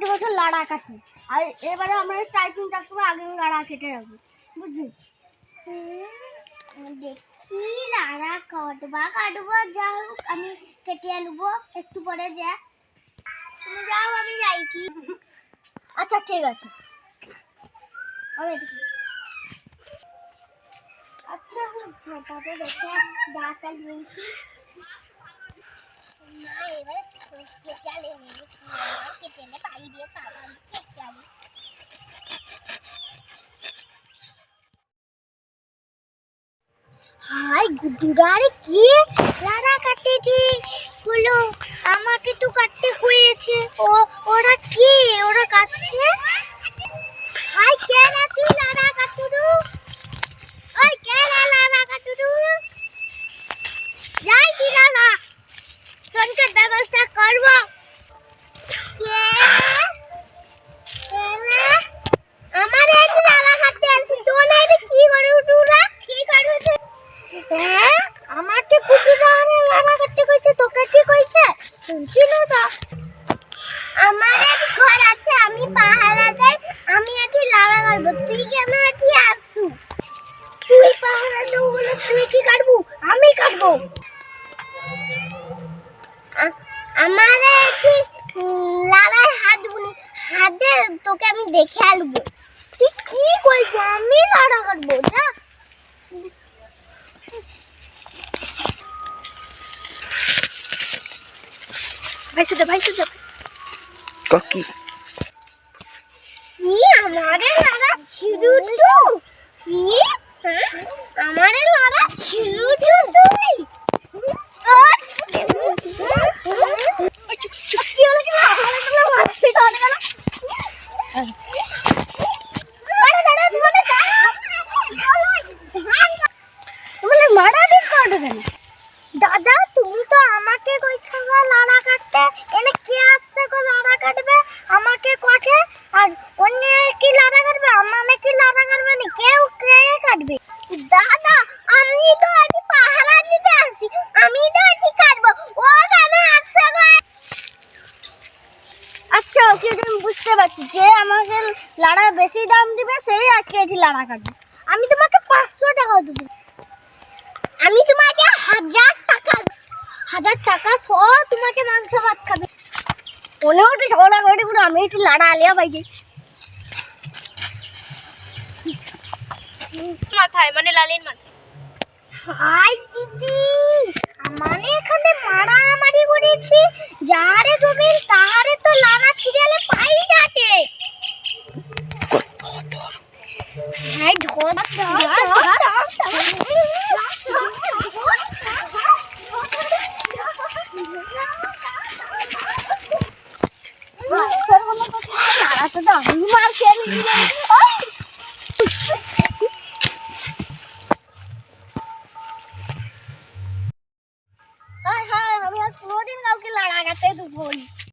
প্রতি বছর লাড়া কাটি আর এবারে আমরা চার তিন চার সময় আগে লাড়া কেটে রাখব বুঝলি? দেখি লাড়া কাটবা কাটবো যা হোক আমি কেটে আনব একটু পরে যা। তুমি যাও আমি যাইছি। আচ্ছা ঠিক আছে। আমি এদিকে। আচ্ছা ছোটাতে দেখে ডাকা নিয়েছি না এবারে কেটে আলে কেটে এনে পাই দিয়ে তারপর কেটে আলি হাই গুড্ডুরারে কি? লারা কাটেছে হলো আমাকে তো কাটতে হয়েছে। ও, ওরা কি? ওরা কাটছে? হাই, কে রাখি লারা ওই, কে যাই কি ব্যবস্থা করব। আমাকে কুকুর লাড়া করতে কইছে তোকে কি কইছে? শুনছিল তো। এক ঘর আছে, আমি পাহারা যাই, আমি এটি লাড়া কাটবো। তুই কেন এটি আসু তুই পাহারা দেবো বলে তুই কি কাটবো? আমি কাটবো। আমার এটি লাড়ায় হাত বুনি, হাতে তোকে আমি দেখে আলবো তুই কি করবি আমি লাড়া কাটবো, যা। ভাই সুদে ভাই সুদে কাকি কি আমারে লাগা ছিড়ুটু কি? আমারে লাগা ছিড়ুটু তুই ওই! কি হলো কি হলো? আমারে তো লাগা ছিড়ুটু গেল। দাঁড়া, দাঁড়া, তোমারে দাঁড়া। তোমারে মারামারি করবে কেন? দাদা, তুমি তো আমাকে কইছো গো লাড়া কাটতে? এনে কে আসছে গো লাড়া কাটবে? আমাকে কঠে? আর অন্য কি লাড়া কাটবে? আমাকে কি লাড়া কাটবে না? কেউ কে কাটবে? দাদা, আমি তো আজ পাহারা দিতে আসি। আমি তো আজ কাটবো। ও কেন আসছে গো? আচ্ছা ওকে আমি বুঝতে পারছি, যে আমাকে লাড়া বেশি দাম দিবে, সেই আজকে এটি লাড়া কাটবে। আমি তোমাকে পাঁচশো টাকা দেবো। আমি তোমাকে হাজার হাজার টাকা সহ তোমাকে মাংস ভাত খাবে। মনে ওঠে ঝগড়া করে পুরো আমি একটু লাড়া আলিয়া পাইছি। মাথায় মানে লালিন মাথায়। হাই দিদি! মানে এখানে মারামারি করেছি। যারে জমির তাহারে তো লাড়া ছিড়ালে পাই যাতে হ্যাঁ ধর ধর লাড়াটা até do vôlei.